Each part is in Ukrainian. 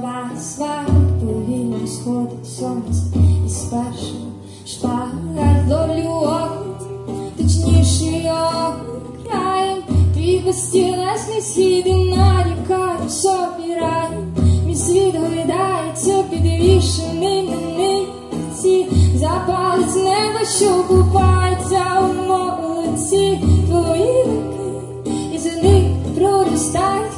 дома свату вільно сходить сонце і спершу шпагар до люок, точніший краєм, твій безтілесний слід і нарікає собі рай, мій світ гойдається під вішеним, нитці, запалець неба, що купається у молодці. Твої руки, і за них проростає.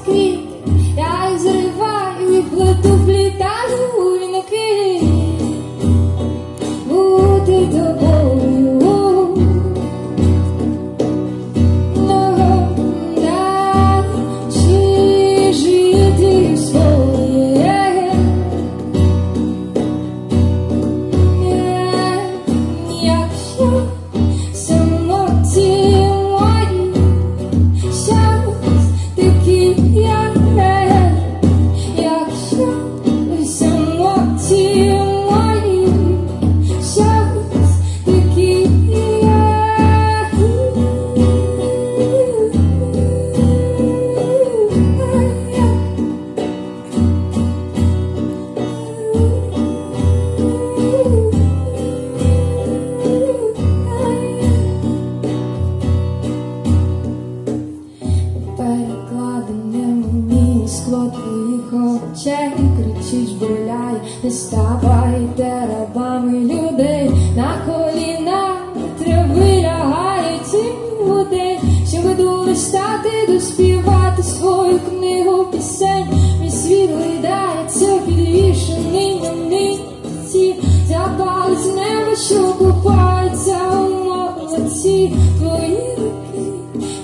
тихо вче і кричить, боляй, не ставай рабами людей, на коліна трави лягають і людей, що веду стати, доспівати свою книгу пісень. Мій світ видається, підвішений на місці, запали з неба, що купається, у молодці твої руки,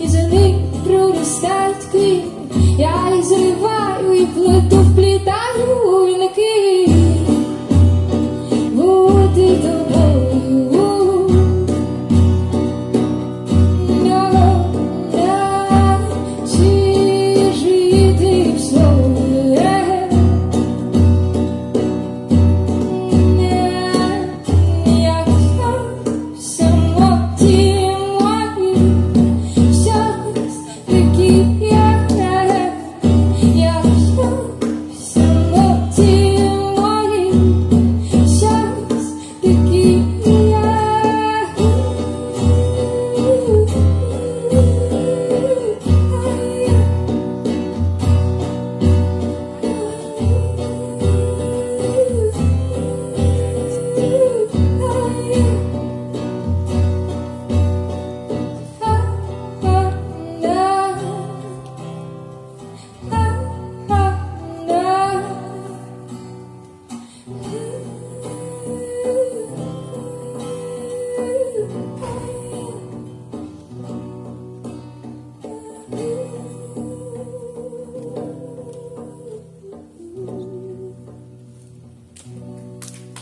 і за них проростають я їх зриваю. reflective, please.